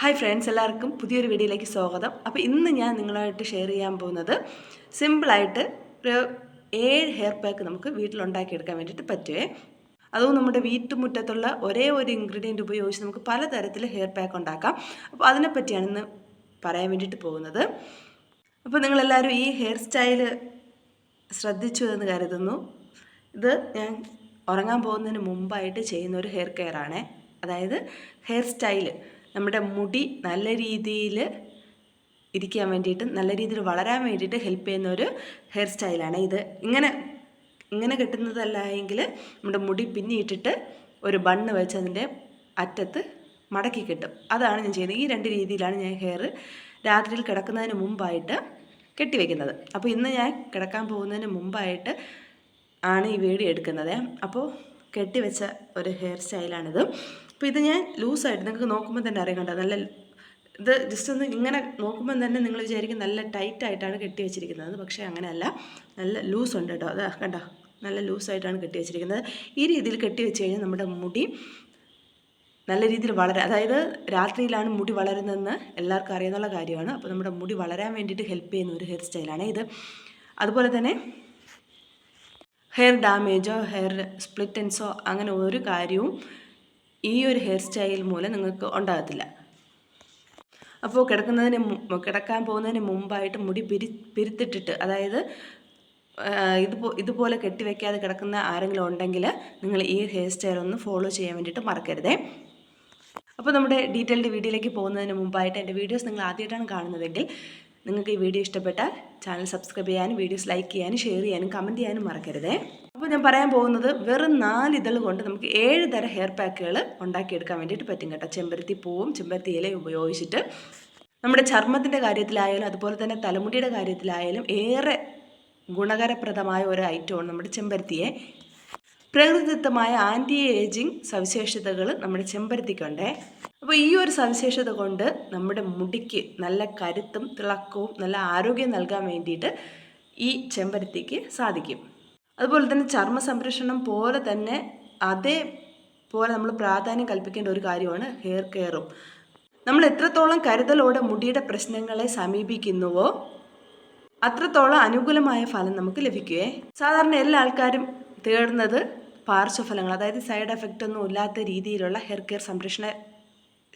Hi friends എല്ലാവർക്കും പുതിയൊരു വീഡിയോയിലേക്ക് സ്വാഗതം. അപ്പോൾ ഇന്ന് ഞാൻ നിങ്ങളായിട്ട് ഷെയർ ചെയ്യാൻ പോകുന്നത് സിമ്പിളായിട്ട് ഒരു ഏഴ് ഹെയർ പാക്ക് നമുക്ക് വീട്ടിലുണ്ടാക്കിയെടുക്കാൻ വേണ്ടിയിട്ട് പറ്റുമേ അതും നമ്മുടെ വീട്ടുമുറ്റത്തുള്ള ഒരേ ഒരു ഇൻഗ്രീഡിയന്റ് ഉപയോഗിച്ച് നമുക്ക് പലതരത്തിൽ ഹെയർ പാക്ക് ഉണ്ടാക്കാം. അപ്പോൾ അതിനെപ്പറ്റിയാണ് ഇന്ന് പറയാൻ വേണ്ടിയിട്ട് പോകുന്നത്. അപ്പോൾ നിങ്ങളെല്ലാവരും ഈ ഹെയർ സ്റ്റൈൽ ശ്രദ്ധിച്ചു എന്ന് കരുതുന്നു. ഇത് ഞാൻ ഉറങ്ങാൻ പോകുന്നതിന് മുമ്പായിട്ട് ചെയ്യുന്ന ഒരു ഹെയർ കെയർ അതായത് ഹെയർ സ്റ്റൈൽ നമ്മുടെ മുടി നല്ല രീതിയിൽ ഇരിക്കാൻ വേണ്ടിയിട്ട് നല്ല രീതിയിൽ വളരാൻ വേണ്ടിയിട്ട് ഹെൽപ്പ് ചെയ്യുന്ന ഒരു ഹെയർ സ്റ്റൈലാണ് ഇത് ഇങ്ങനെ ഇങ്ങനെ കെട്ടുന്നതല്ല എങ്കിൽ നമ്മുടെ മുടി പിന്നിയിട്ടിട്ട് ഒരു ബണ്ണ് വെച്ച് അതിന്റെ അറ്റത്ത് മടക്കി കിട്ടും. അതാണ് ഞാൻ ചെയ്യുന്നത്. ഈ രണ്ട് രീതിയിലാണ് ഞാൻ ഹെയർ രാത്രിയിൽ കിടക്കുന്നതിന് മുമ്പായിട്ട് കെട്ടിവെക്കുന്നത് അപ്പോൾ ഇന്ന് ഞാൻ കിടക്കാൻ പോകുന്നതിന് മുമ്പായിട്ട് ആണ് ഈ വീഡിയോ എടുക്കുന്നത്. അപ്പോൾ കെട്ടിവെച്ച ഒരു ഹെയർ സ്റ്റൈലാണിത് അപ്പോൾ ഇത് ഞാൻ ലൂസായിട്ട് നിങ്ങൾക്ക് നോക്കുമ്പോൾ തന്നെ അറിയാം കണ്ടോ? നല്ല ഇത് ജസ്റ്റ് ഒന്ന് ഇങ്ങനെ നോക്കുമ്പോൾ തന്നെ നിങ്ങൾ വിചാരിക്കും നല്ല ടൈറ്റായിട്ടാണ് കെട്ടി വെച്ചിരിക്കുന്നത്. പക്ഷേ അങ്ങനെയല്ല. നല്ല ലൂസ് ഉണ്ട് കേട്ടോ. അതാ കണ്ടോ? നല്ല ലൂസായിട്ടാണ് കെട്ടി വെച്ചിരിക്കുന്നത്. ഈ രീതിയിൽ കെട്ടി വെച്ച് കഴിഞ്ഞാൽ നമ്മുടെ മുടി നല്ല രീതിയിൽ വളരെ അതായത് രാത്രിയിലാണ് മുടി വളരുന്നതെന്ന് എല്ലാവർക്കും അറിയാവുന്ന കാര്യമാണ്. അപ്പോൾ നമ്മുടെ മുടി വളരാൻ വേണ്ടിയിട്ട് ഹെൽപ്പ് ചെയ്യുന്ന ഒരു ഹെയർ സ്റ്റൈലാണ് ഇത്. അതുപോലെ തന്നെ ഹെയർ ഡാമേജോ ഹെയർ സ്പ്ലിറ്റൻസോ അങ്ങനെ ഒരു കാര്യവും ഈ ഒരു ഹെയർ സ്റ്റൈൽ മൂലം നിങ്ങൾക്ക് ഉണ്ടാകത്തില്ല. അപ്പോൾ കിടക്കുന്നതിന് കിടക്കാൻ പോകുന്നതിന് മുമ്പായിട്ട് മുടി പിരി പിരുത്തിട്ടിട്ട് അതായത് ഇതുപോ ഇതുപോലെ കെട്ടിവെക്കാതെ കിടക്കുന്ന ആരെങ്കിലും ഉണ്ടെങ്കിൽ നിങ്ങൾ ഈ ഹെയർ സ്റ്റൈൽ ഒന്ന് ഫോളോ ചെയ്യാൻ വേണ്ടിയിട്ട് മറക്കരുതേ. അപ്പോൾ നമ്മുടെ ഡീറ്റെയിൽഡ് വീഡിയോയിലേക്ക് പോകുന്നതിന് മുമ്പായിട്ട് എന്റെ വീഡിയോസ് നിങ്ങൾ ആദ്യമായിട്ടാണ് കാണുന്നതെങ്കിൽ നിങ്ങൾക്ക് ഈ വീഡിയോ ഇഷ്ടപ്പെട്ടാൽ ചാനൽ സബ്സ്ക്രൈബ് ചെയ്യാനും വീഡിയോസ് ലൈക്ക് ചെയ്യാനും ഷെയർ ചെയ്യാനും കമന്റ് ചെയ്യാനും മറക്കരുതേ. അപ്പോൾ ഞാൻ പറയാൻ പോകുന്നത് വെറും നാല് ഇതൾ കൊണ്ട് നമുക്ക് ഏഴ് തരം ഹെയർ പാക്കുകൾ ഉണ്ടാക്കിയെടുക്കാൻ വേണ്ടിയിട്ട് പറ്റും കേട്ടോ. ചെമ്പരത്തി പൂവും ചെമ്പരത്തി ഇലയും ഉപയോഗിച്ചിട്ട്. നമ്മുടെ ചർമ്മത്തിന്റെ കാര്യത്തിലായാലും അതുപോലെ തന്നെ തലമുടിയുടെ കാര്യത്തിലായാലും ഏറെ ഗുണകരപ്രദമായ ഒരു ഐറ്റമാണ് നമ്മുടെ ചെമ്പരത്തിയെ. പ്രകൃതിദത്തമായ ആന്റി ഏജിങ് സവിശേഷതകൾ നമ്മുടെ ചെമ്പരത്തിക്കുണ്ടേ. അപ്പോൾ ഈ ഒരു സവിശേഷത കൊണ്ട് നമ്മുടെ മുടിക്ക് നല്ല കരുത്തും തിളക്കവും നല്ല ആരോഗ്യം നൽകാൻ വേണ്ടിയിട്ട് ഈ ചെമ്പരത്തിക്ക് സാധിക്കും. അതുപോലെ തന്നെ ചർമ്മ സംരക്ഷണം പോലെ തന്നെ അതേ പോലെ നമ്മൾ പ്രാധാന്യം കൽപ്പിക്കേണ്ട ഒരു കാര്യമാണ് ഹെയർ കെയറും നമ്മൾ എത്രത്തോളം കരുതലോടെ മുടിയുടെ പ്രശ്നങ്ങളെ സമീപിക്കുന്നുവോ അത്രത്തോളം അനുകൂലമായ ഫലം നമുക്ക് ലഭിക്കുകയെ സാധാരണ എല്ലാ ആൾക്കാരും തേടുന്നത് പാർശ്വഫലങ്ങൾ അതായത് സൈഡ് എഫക്റ്റ് ഒന്നും ഇല്ലാത്ത രീതിയിലുള്ള ഹെയർ കെയർ സംരക്ഷണ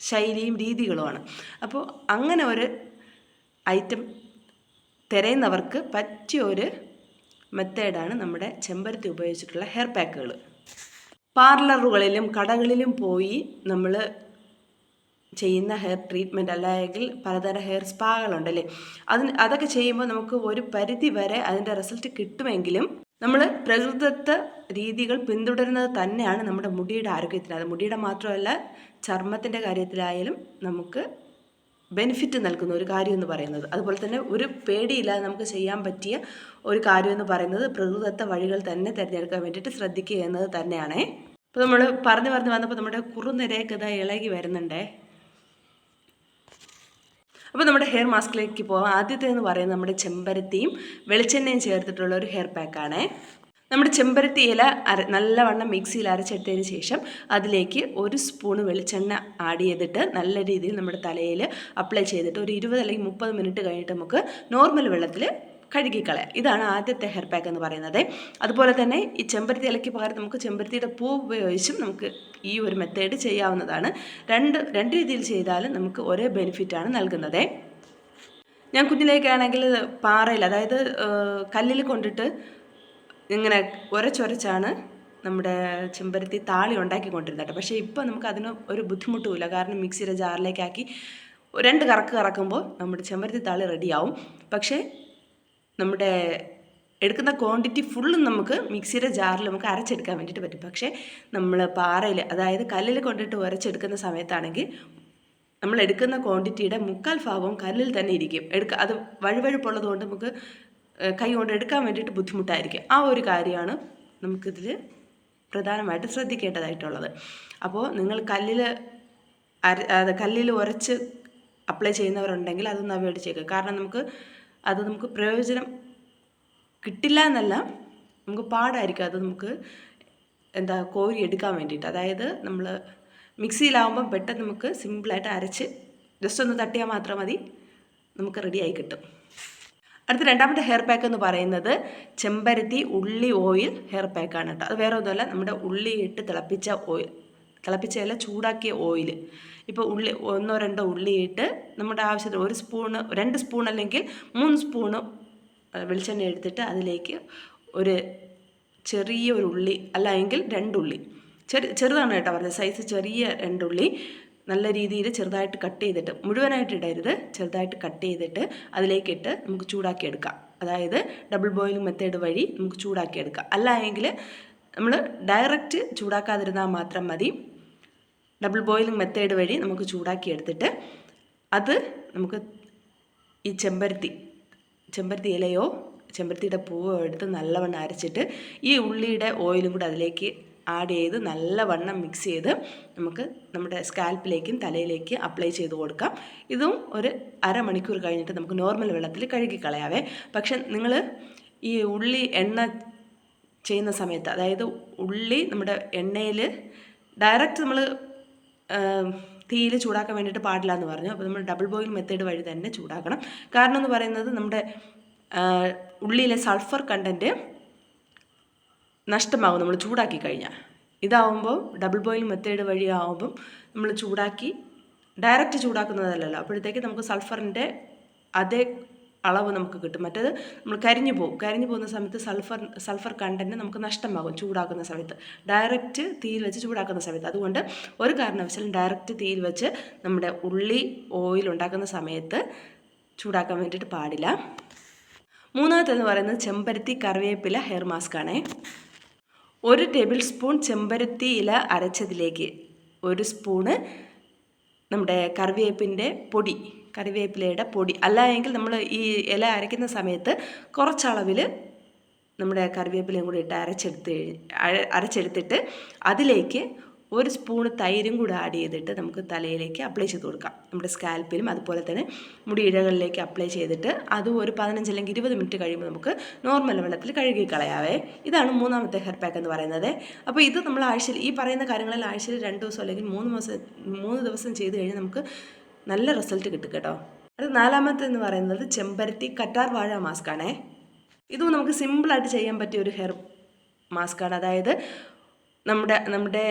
ശൈലിയും രീതികളുമാണ്. അപ്പോൾ അങ്ങനെ ഒരു ഐറ്റം തിരയുന്നവർക്ക് പറ്റിയ ഒരു മെത്തേഡാണ് നമ്മുടെ ചെമ്പരത്തി ഉപയോഗിച്ചിട്ടുള്ള ഹെയർ പാക്കുകൾ പാർലറുകളിലും കടകളിലും പോയി നമ്മൾ ചെയ്യുന്ന ഹെയർ ട്രീറ്റ്മെന്റ് അല്ലെങ്കിൽ പലതരം ഹെയർ സ്പാകളുണ്ടല്ലേ അതിന് അതൊക്കെ ചെയ്യുമ്പോൾ നമുക്ക് ഒരു പരിധി വരെ അതിന്റെ റിസൾട്ട് കിട്ടുമെങ്കിലും നമ്മൾ പ്രകൃതിദത്ത രീതികൾ പിന്തുടരുന്നത് തന്നെയാണ് നമ്മുടെ മുടിയുടെ ആരോഗ്യത്തിന്. അത് മുടിയുടെ മാത്രമല്ല ചർമ്മത്തിന്റെ കാര്യത്തിലായാലും നമുക്ക് ബെനിഫിറ്റ് നൽകുന്ന ഒരു കാര്യം എന്ന് പറയുന്നത്. അതുപോലെ തന്നെ ഒരു പേടിയില്ലാതെ നമുക്ക് ചെയ്യാൻ പറ്റിയ ഒരു കാര്യം എന്ന് പറയുന്നത് പ്രകൃതത്ത വഴികൾ തന്നെ തിരഞ്ഞെടുക്കാൻ വേണ്ടിയിട്ട് ശ്രദ്ധിക്കുക എന്നത് തന്നെയാണേ. അപ്പോൾ നമ്മൾ പറഞ്ഞു പറഞ്ഞു വന്നപ്പോൾ നമ്മുടെ കുറുനിരയൊക്കെ ഇതാ ഇളകി വരുന്നുണ്ടേ. അപ്പോൾ നമ്മുടെ ഹെയർ മാസ്കിലേക്ക് പോകാം ആദ്യത്തെ എന്ന് പറയുന്നത് നമ്മുടെ ചെമ്പരത്തിയും വെളിച്ചെണ്ണയും ചേർത്തിട്ടുള്ള ഒരു ഹെയർ പാക്കാണേ നമ്മുടെ ചെമ്പരത്തി ഇല അര നല്ലവണ്ണം മിക്സിയിൽ അരച്ചെടുത്തതിന് ശേഷം അതിലേക്ക് ഒരു സ്പൂണ് വെളിച്ചെണ്ണ ആഡ് ചെയ്തിട്ട് നല്ല രീതിയിൽ നമ്മുടെ തലയിൽ അപ്ലൈ ചെയ്തിട്ട് ഒരു ഇരുപത് അല്ലെങ്കിൽ മുപ്പത് മിനിറ്റ് കഴിഞ്ഞിട്ട് നമുക്ക് നോർമൽ വെള്ളത്തിൽ കഴുകിക്കളയ ഇതാണ് ആദ്യത്തെ ഹെയർ പാക്ക് എന്ന് പറയുന്നത്. അതുപോലെ തന്നെ ഈ ചെമ്പരത്തി ഇലയ്ക്ക് പകരം നമുക്ക് ചെമ്പരത്തിയുടെ പൂ ഉപയോഗിച്ചും നമുക്ക് ഈ ഒരു മെത്തേഡ് ചെയ്യാവുന്നതാണ്. രണ്ട് രണ്ട് രീതിയിൽ ചെയ്താലും നമുക്ക് ഒരേ ബെനിഫിറ്റാണ് നൽകുന്നത്. ഞാൻ കുഞ്ഞിലേക്കാണെങ്കിൽ പാറയിൽ അതായത് കല്ലിൽ കൊണ്ടിട്ട് ഇങ്ങനെ ഉരച്ചൊരച്ചാണ് നമ്മുടെ ചെമ്പരത്തി താളി ഉണ്ടാക്കിക്കൊണ്ടിരുന്നത് കേട്ടോ. പക്ഷേ ഇപ്പോൾ നമുക്ക് അതിന് ഒരു ബുദ്ധിമുട്ടുമില്ല. കാരണം മിക്സിയുടെ ജാറിലേക്കാക്കി രണ്ട് കറക്ക് കറക്കുമ്പോൾ നമ്മുടെ ചെമ്പരത്തി താളി റെഡിയാവും. പക്ഷേ നമ്മുടെ എടുക്കുന്ന ക്വാണ്ടിറ്റി ഫുള്ളും നമുക്ക് മിക്സിയുടെ ജാറിൽ നമുക്ക് അരച്ചെടുക്കാൻ വേണ്ടിയിട്ട് പറ്റും. പക്ഷേ നമ്മൾ പാറയിൽ അതായത് കല്ലിൽ കൊണ്ടിട്ട് ഉരച്ചെടുക്കുന്ന സമയത്താണെങ്കിൽ നമ്മൾ എടുക്കുന്ന ക്വാണ്ടിറ്റിയുടെ മുക്കാൽ ഭാഗവും കല്ലിൽ തന്നെ ഇരിക്കും. എടുക്ക അത് വഴുവഴുപ്പുള്ളത് കൊണ്ട് നമുക്ക് ഏഹ്, കൈ കൊണ്ട് എടുക്കാൻ വേണ്ടിയിട്ട് ബുദ്ധിമുട്ടായിരിക്കും. ആ ഒരു കാര്യമാണ് നമുക്കിതിൽ പ്രധാനമായിട്ട് ശ്രദ്ധിക്കേണ്ടതായിട്ടുള്ളത്. അപ്പോൾ നിങ്ങൾ കല്ലിൽ അര കല്ലിൽ ഉരച്ച് അപ്ലൈ ചെയ്യുന്നവരുണ്ടെങ്കിൽ അതൊന്ന് അവോയ്ഡ് ചെയ്യുക. കാരണം നമുക്ക് അത് നമുക്ക് പ്രയോജനം കിട്ടില്ല എന്നല്ല നമുക്ക് പാടായിരിക്കും അത് നമുക്ക് എന്താ കോരി എടുക്കാൻ വേണ്ടിയിട്ട്. അതായത് നമ്മൾ മിക്സിയിലാവുമ്പം പെട്ടെന്ന് നമുക്ക് സിമ്പിളായിട്ട് അരച്ച് ജസ്റ്റ് ഒന്ന് തട്ടിയാൽ മാത്രം മതി നമുക്ക് റെഡിയായി കിട്ടും. അടുത്ത രണ്ടാമത്തെ ഹെയർ പാക്ക് എന്ന് പറയുന്നത് ചെമ്പരത്തി ഉള്ളി ഓയിൽ ഹെയർ പാക്കാണ് കേട്ടോ. അത് വേറെ ഒന്നുമല്ല നമ്മുടെ ഉള്ളി ഇട്ട് തിളപ്പിച്ച ഓയിൽ തിളപ്പിച്ചതല്ല ചൂടാക്കിയ ഓയിൽ ഇപ്പോൾ ഉള്ളി ഒന്നോ രണ്ടോ ഉള്ളി ഇട്ട് നമ്മുടെ ആവശ്യത്തിന് ഒരു സ്പൂണ് രണ്ട് സ്പൂൺ അല്ലെങ്കിൽ മൂന്ന് സ്പൂണ് വെളിച്ചെണ്ണ എടുത്തിട്ട് അതിലേക്ക് ഒരു ചെറിയ ഒരു ഉള്ളി അല്ലെങ്കിൽ രണ്ടുള്ളി ചെറു ചെറുതാണ് കേട്ടോ പറഞ്ഞത്. സൈസ് ചെറിയ രണ്ടുള്ളി നല്ല രീതിയിൽ ചെറുതായിട്ട് കട്ട് ചെയ്തിട്ട് മുഴുവനായിട്ട് ഇടരുത്. ചെറുതായിട്ട് കട്ട് ചെയ്തിട്ട് അതിലേക്കിട്ട് നമുക്ക് ചൂടാക്കി എടുക്കാം. അതായത് ഡബിൾ ബോയിലിംഗ് മെത്തേഡ് വഴി നമുക്ക് ചൂടാക്കി എടുക്കാം. അല്ല എങ്കിൽ നമ്മൾ ഡയറക്റ്റ് ചൂടാക്കാതിരുന്നാൽ മാത്രം മതി. ഡബിൾ ബോയിലിംഗ് മെത്തേഡ് വഴി നമുക്ക് ചൂടാക്കി എടുത്തിട്ട് അത് നമുക്ക് ഈ ചെമ്പരത്തി ചെമ്പരത്തി ഇലയോ ചെമ്പരത്തിയുടെ പൂവോ എടുത്ത് നല്ലവണ്ണം അരച്ചിട്ട് ഈ ഉള്ളിയുടെ ഓയിലും കൂടെ അതിലേക്ക് ആഡ് ചെയ്ത് നല്ലവണ്ണം മിക്സ് ചെയ്ത് നമുക്ക് നമ്മുടെ സ്കാൽപ്പിലേക്കും തലയിലേക്ക് അപ്ലൈ ചെയ്ത് കൊടുക്കാം. ഇതും ഒരു അരമണിക്കൂർ കഴിഞ്ഞിട്ട് നമുക്ക് നോർമൽ വെള്ളത്തിൽ കഴുകി കളയാവേ പക്ഷെ നിങ്ങൾ ഈ ഉള്ളി എണ്ണ ചെയ്യുന്ന സമയത്ത് അതായത് ഉള്ളി നമ്മുടെ എണ്ണയിൽ ഡയറക്റ്റ് നമ്മൾ തീയിൽ ചൂടാക്കാൻ വേണ്ടിയിട്ട് പാടില്ല എന്ന് പറഞ്ഞു. അപ്പോൾ നമ്മൾ ഡബിൾ ബോയിൽ മെത്തേഡ് വഴി തന്നെ ചൂടാക്കണം. കാരണം എന്ന് പറയുന്നത് നമ്മുടെ ഉള്ളിയിലെ സൾഫർ കണ്ടന്റ് നഷ്ടമാകും നമ്മൾ ചൂടാക്കി കഴിഞ്ഞാൽ. ഇതാവുമ്പോൾ ഡബിൾ ബോയിൽ മെത്തേഡ് വഴി ആവുമ്പം നമ്മൾ ചൂടാക്കി ഡയറക്റ്റ് ചൂടാക്കുന്നതല്ലല്ലോ. അപ്പോഴത്തേക്ക് നമുക്ക് സൾഫറിന്റെ അതേ അളവ് നമുക്ക് കിട്ടും. മറ്റേത് നമ്മൾ കരിഞ്ഞു പോകും. കരിഞ്ഞു പോകുന്ന സമയത്ത് സൾഫർ സൾഫർ കണ്ടന്റ് നമുക്ക് നഷ്ടമാകും ചൂടാക്കുന്ന സമയത്ത്. ഡയറക്റ്റ് തീയിൽ വെച്ച് ചൂടാക്കുന്ന സമയത്ത്. അതുകൊണ്ട് ഒരു കാരണവശാലും ഡയറക്റ്റ് തീയിൽ വെച്ച് നമ്മുടെ ഉള്ളി ഓയിൽ ഉണ്ടാക്കുന്ന സമയത്ത് ചൂടാക്കാൻ വേണ്ടിയിട്ട് പാടില്ല. മൂന്നാമത്തെന്ന് പറയുന്നത് ചെമ്പരത്തി കറിവേപ്പില ഹെയർ മാസ്ക് ആണേ. ഒരു ടേബിൾ സ്പൂൺ ചെമ്പരത്തി ഇല അരച്ചതിലേക്ക് ഒരു സ്പൂണ് നമ്മുടെ കറിവേപ്പിന്റെ പൊടി കറിവേപ്പിലയുടെ പൊടി. അല്ല എങ്കിൽ നമ്മൾ ഈ ഇല അരയ്ക്കുന്ന സമയത്ത് കുറച്ചളവിൽ നമ്മുടെ കറിവേപ്പിലയും കൂടി ഇട്ട് അരച്ചെടുത്ത് അരച്ചെടുത്തിട്ട് അതിലേക്ക് ഒരു സ്പൂണ് തൈരും കൂടെ ആഡ് ചെയ്തിട്ട് നമുക്ക് തലയിലേക്ക് അപ്ലൈ ചെയ്ത് കൊടുക്കാം. നമ്മുടെ സ്കാൽപ്പിലും അതുപോലെ തന്നെ മുടി ഇഴകളിലേക്ക് അപ്ലൈ ചെയ്തിട്ട് അത് ഒരു പതിനഞ്ച് അല്ലെങ്കിൽ ഇരുപത് മിനിറ്റ് കഴിയുമ്പോൾ നമുക്ക് നോർമൽ വെള്ളത്തിൽ കഴുകി കളയാവേ. ഇതാണ് മൂന്നാമത്തെ ഹെയർ പാക്ക് എന്ന് പറയുന്നത്. അപ്പോൾ ഇത് നമ്മൾ ആഴ്ചയിൽ ഈ പറയുന്ന കാര്യങ്ങളിൽ ആഴ്ചയിൽ രണ്ട് ദിവസം അല്ലെങ്കിൽ മൂന്ന് ദിവസം മൂന്ന് ദിവസം ചെയ്ത് കഴിഞ്ഞാൽ നമുക്ക് നല്ല റിസൾട്ട് കിട്ടും കേട്ടോ. അത് നാലാമത്തെ എന്ന് പറയുന്നത് ചെമ്പരത്തി കറ്റാർ വാഴ മാസ്ക് ആണേ. ഇതും നമുക്ക് സിമ്പിളായിട്ട് ചെയ്യാൻ പറ്റിയ ഒരു ഹെയർ മാസ്കാണ് അതായത് നമ്മുടെ നമ്മുടെ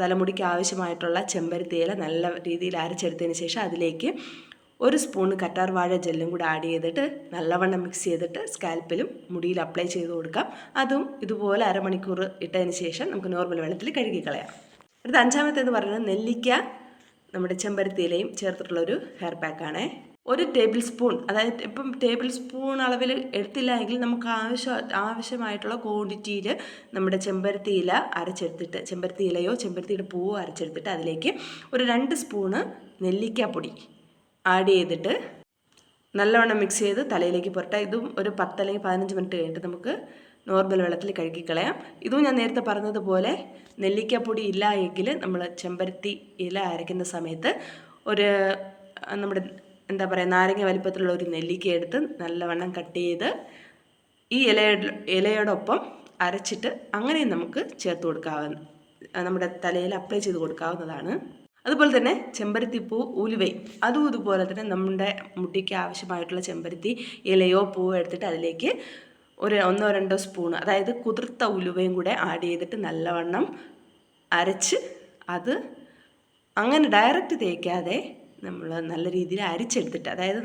തലമുടിക്ക് ആവശ്യമായിട്ടുള്ള ചെമ്പരത്തി ഇല നല്ല രീതിയിൽ അരച്ചെടുത്തതിന് ശേഷം അതിലേക്ക് ഒരു സ്പൂൺ കറ്റാർ വാഴ ജെല്ലും കൂടെ ആഡ് ചെയ്തിട്ട് നല്ലവണ്ണം മിക്സ് ചെയ്തിട്ട് സ്കാൽപ്പിലും മുടിയിൽ അപ്ലൈ ചെയ്ത് കൊടുക്കാം. അതും ഇതുപോലെ അരമണിക്കൂർ ഇട്ടതിന് ശേഷം നമുക്ക് നോർമൽ വെള്ളത്തിൽ കഴുകി കളയാം. അടുത്ത അഞ്ചാമത്തേന്ന് പറയുന്നത് നെല്ലിക്ക നമ്മുടെ ചെമ്പരത്തിയിലയും ചേർത്തിട്ടുള്ളൊരു ഹെയർ പാക്കാണേ ഒരു ടേബിൾ സ്പൂൺ അതായത് ഇപ്പം ടേബിൾ സ്പൂൺ അളവിൽ എടുത്തില്ല എങ്കിൽ നമുക്ക് ആവശ്യ ആവശ്യമായിട്ടുള്ള ക്വാണ്ടിറ്റിയിൽ നമ്മുടെ ചെമ്പരത്തി ഇല അരച്ചെടുത്തിട്ട് ചെമ്പരത്തി ഇലയോ ചെമ്പരത്തിയുടെ പൂവോ അരച്ചെടുത്തിട്ട് അതിലേക്ക് ഒരു രണ്ട് സ്പൂണ് നെല്ലിക്കാപ്പൊടി ആഡ് ചെയ്തിട്ട് നല്ലവണ്ണം മിക്സ് ചെയ്ത് തലയിലേക്ക് പുരട്ടാം. ഇതും ഒരു പത്ത് അല്ലെങ്കിൽ പതിനഞ്ച് മിനിറ്റ് കഴിഞ്ഞിട്ട് നമുക്ക് നോർമൽ വെള്ളത്തിൽ കഴുകിക്കളയാം ഇതും ഞാൻ നേരത്തെ പറഞ്ഞതുപോലെ നെല്ലിക്കപ്പൊടി ഇല്ല എങ്കിൽ നമ്മൾ ചെമ്പരത്തി ഇല അരയ്ക്കുന്ന സമയത്ത് ഒരു നമ്മുടെ എന്താ പറയുക നാരങ്ങ വലിപ്പത്തിലുള്ള ഒരു നെല്ലിക്ക എടുത്ത് നല്ലവണ്ണം കട്ട് ചെയ്ത് ഈ ഇലയുടെ ഇലയോടൊപ്പം അരച്ചിട്ട് അങ്ങനെയും നമുക്ക് ചേർത്ത് കൊടുക്കാവുന്ന നമ്മുടെ തലയിൽ അപ്ലൈ ചെയ്ത് കൊടുക്കാവുന്നതാണ്. അതുപോലെ തന്നെ ചെമ്പരത്തിപ്പൂ ഉലുവൈ അതും ഇതുപോലെ തന്നെ നമ്മുടെ മുടിക്ക് ആവശ്യമായിട്ടുള്ള ചെമ്പരത്തി ഇലയോ പൂവോ എടുത്തിട്ട് അതിലേക്ക് ഒരു ഒന്നോ രണ്ടോ സ്പൂൺ അതായത് കുതിർത്ത ഉലുവയും കൂടെ ആഡ് ചെയ്തിട്ട് നല്ലവണ്ണം അരച്ച് അത് അങ്ങനെ ഡയറക്റ്റ് തേക്കാതെ നമ്മൾ നല്ല രീതിയിൽ അരിച്ചെടുത്തിട്ട് അതായത്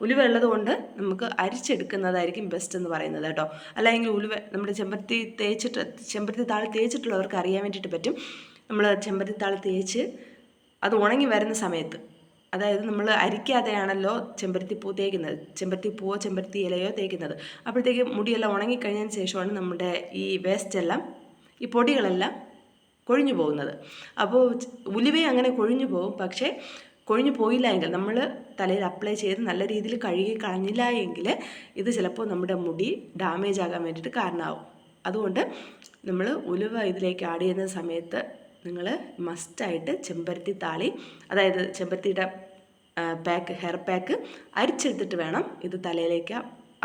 ഉലുവ ഉള്ളത് കൊണ്ട് നമുക്ക് അരിച്ചെടുക്കുന്നതായിരിക്കും ബെസ്റ്റ് എന്ന് പറയുന്നത് കേട്ടോ. അല്ലെങ്കിൽ ഉലുവ നമ്മുടെ ചെമ്പരത്തി തേച്ചിട്ട് ചെമ്പരത്തി താളി തേച്ചിട്ടുള്ളവർക്ക് അറിയാൻ വേണ്ടിയിട്ട് പറ്റും. നമ്മൾ ചെമ്പരത്തി താളി തേച്ച് അത് ഉണങ്ങി വരുന്ന സമയത്ത് അതായത് നമ്മൾ അരിക്കാതെയാണല്ലോ ചെമ്പരത്തി പൂ തേക്കുന്നത് ചെമ്പരത്തി പൂവോ ചെമ്പരത്തി ഇലയോ തേക്കുന്നത്. അപ്പോഴത്തേക്ക് മുടിയെല്ലാം ഉണങ്ങിക്കഴിഞ്ഞതിന് ശേഷമാണ് നമ്മുടെ ഈ വേസ്റ്റ് എല്ലാം ഈ പൊടികളെല്ലാം കൊഴിഞ്ഞു പോകുന്നത്. അപ്പോൾ ഉലുവയും അങ്ങനെ കൊഴിഞ്ഞു പോകും. പക്ഷേ കൊഴിഞ്ഞു പോയില്ല എങ്കിൽ നമ്മൾ തലയിൽ അപ്ലൈ ചെയ്ത് നല്ല രീതിയിൽ കഴുകി കളഞ്ഞില്ല എങ്കിൽ ഇത് ചിലപ്പോൾ നമ്മുടെ മുടി ഡാമേജ് ആകാൻ വേണ്ടിയിട്ട് കാരണമാവും. അതുകൊണ്ട് നമ്മൾ ഉലുവ ഇതിലേക്ക് ആഡ് ചെയ്യുന്ന സമയത്ത് നിങ്ങൾ മസ്റ്റായിട്ട് ചെമ്പരത്തി താളി അതായത് ചെമ്പരത്തിയുടെ പാക്ക് ഹെയർ പാക്ക് അരിച്ചെടുത്തിട്ട് വേണം ഇത് തലയിലേക്ക്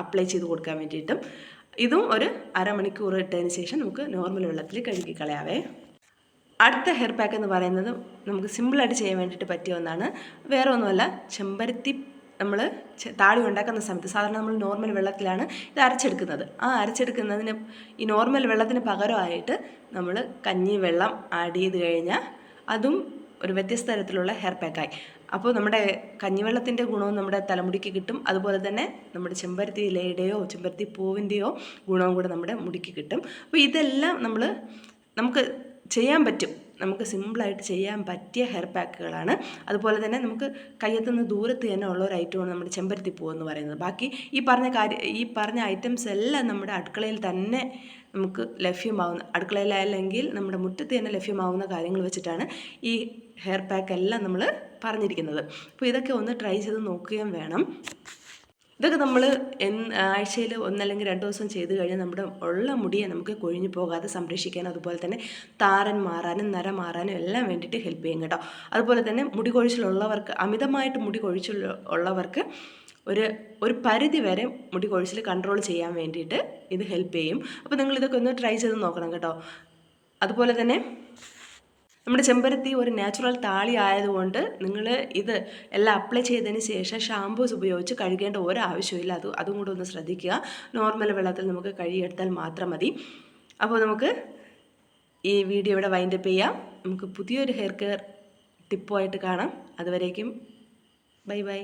അപ്ലൈ ചെയ്ത് കൊടുക്കാൻ വേണ്ടിയിട്ടും. ഇതും ഒരു അരമണിക്കൂർ ഇട്ടതിന് ശേഷം നമുക്ക് നോർമൽ വെള്ളത്തിൽ കഴുകി കളയാവേ. അടുത്ത ഹെയർ പാക്ക് എന്ന് പറയുന്നത് നമുക്ക് സിമ്പിളായിട്ട് ചെയ്യാൻ വേണ്ടിയിട്ട് പറ്റിയ ഒന്നാണ്. വേറെ ഒന്നുമല്ല ചെമ്പരത്തി നമ്മൾ താടി ഉണ്ടാക്കുന്ന സമയത്ത് സാധാരണ നമ്മൾ നോർമൽ വെള്ളത്തിലാണ് ഇത് അരച്ചെടുക്കുന്നത്. ആ അരച്ചെടുക്കുന്നതിന് ഈ നോർമൽ വെള്ളത്തിന് പകരമായിട്ട് നമ്മൾ കഞ്ഞി വെള്ളം ആഡ് ചെയ്ത് കഴിഞ്ഞാൽ അതും ഒരു വ്യത്യസ്ത തരത്തിലുള്ള ഹെയർ പാക്കായി അപ്പോൾ നമ്മുടെ കഞ്ഞിവെള്ളത്തിന്റെ ഗുണവും നമ്മുടെ തലമുടിക്ക് കിട്ടും. അതുപോലെ തന്നെ നമ്മുടെ ചെമ്പരത്തി ഇലയുടെയോ ചെമ്പരത്തി പൂവിന്റെയോ ഗുണവും കൂടെ നമ്മുടെ മുടിക്ക് കിട്ടും. അപ്പോൾ ഇതെല്ലാം നമ്മൾ നമുക്ക് ചെയ്യാൻ പറ്റും. നമുക്ക് സിമ്പിളായിട്ട് ചെയ്യാൻ പറ്റിയ ഹെയർ പാക്കുകളാണ് അതുപോലെ തന്നെ നമുക്ക് കയ്യെത്തുന്ന ദൂരത്ത് തന്നെ ഉള്ള ഒരു ഐറ്റമാണ് നമ്മുടെ ചെമ്പരത്തി പൂ എന്ന് പറയുന്നത്. ബാക്കി ഈ പറഞ്ഞ കാര്യം ഈ പറഞ്ഞ ഐറ്റംസ് എല്ലാം നമ്മുടെ അടുക്കളയിൽ തന്നെ നമുക്ക് ലഭ്യമാവുന്ന അടുക്കളയിലല്ലെങ്കിൽ നമ്മുടെ മുറ്റത്ത് തന്നെ ലഭ്യമാവുന്ന കാര്യങ്ങൾ വെച്ചിട്ടാണ് ഈ ഹെയർ പാക്ക് എല്ലാം നമ്മൾ പറഞ്ഞിരിക്കുന്നത്. അപ്പോൾ ഇതൊക്കെ ഒന്ന് ട്രൈ ചെയ്ത് നോക്കുകയും വേണം. ഇതൊക്കെ നമ്മൾ ആഴ്ചയിൽ ഒന്നല്ലെങ്കിൽ രണ്ട് ദിവസം ചെയ്ത് കഴിഞ്ഞാൽ നമ്മുടെ ഉള്ള മുടിയെ നമുക്ക് കൊഴിഞ്ഞു പോകാതെ സംരക്ഷിക്കാനും അതുപോലെ തന്നെ താരൻ മാറാനും നര മാറാനും എല്ലാം വേണ്ടിയിട്ട് ഹെൽപ്പ് ചെയ്യും കേട്ടോ. അതുപോലെ തന്നെ മുടി കൊഴിച്ചിലുള്ളവർക്ക് അമിതമായിട്ട് മുടി കൊഴിച്ചിൽ ഉള്ളവർക്ക് ഒരു ഒരു പരിധി വരെ മുടി കൊഴിച്ചിൽ കൺട്രോൾ ചെയ്യാൻ വേണ്ടിയിട്ട് ഇത് ഹെൽപ്പ് ചെയ്യും. അപ്പോൾ നിങ്ങൾ ഇതൊക്കെ ഒന്ന് ട്രൈ ചെയ്ത് നോക്കണം കേട്ടോ. അതുപോലെ തന്നെ നമ്മുടെ ചെമ്പരത്തി ഒരു നാച്ചുറൽ താളി ആയതുകൊണ്ട് നിങ്ങൾ ഇത് എല്ലാം അപ്ലൈ ചെയ്തതിന് ശേഷം ഷാമ്പൂസ് ഉപയോഗിച്ച് കഴുകേണ്ട ഒരു ആവശ്യമില്ല അത് അതും കൂടെ ഒന്ന് ശ്രദ്ധിക്കുക. നോർമൽ വെള്ളത്തിൽ നമുക്ക് കഴുകിയെടുത്താൽ മാത്രം മതി. അപ്പോൾ നമുക്ക് ഈ വീഡിയോ ഇവിടെ വൈൻഡപ്പ് ചെയ്യാം. നമുക്ക് പുതിയൊരു ഹെയർ കെയർ ടിപ്പുമായിട്ട് കാണാം. അതുവരേക്കും ബൈ ബൈ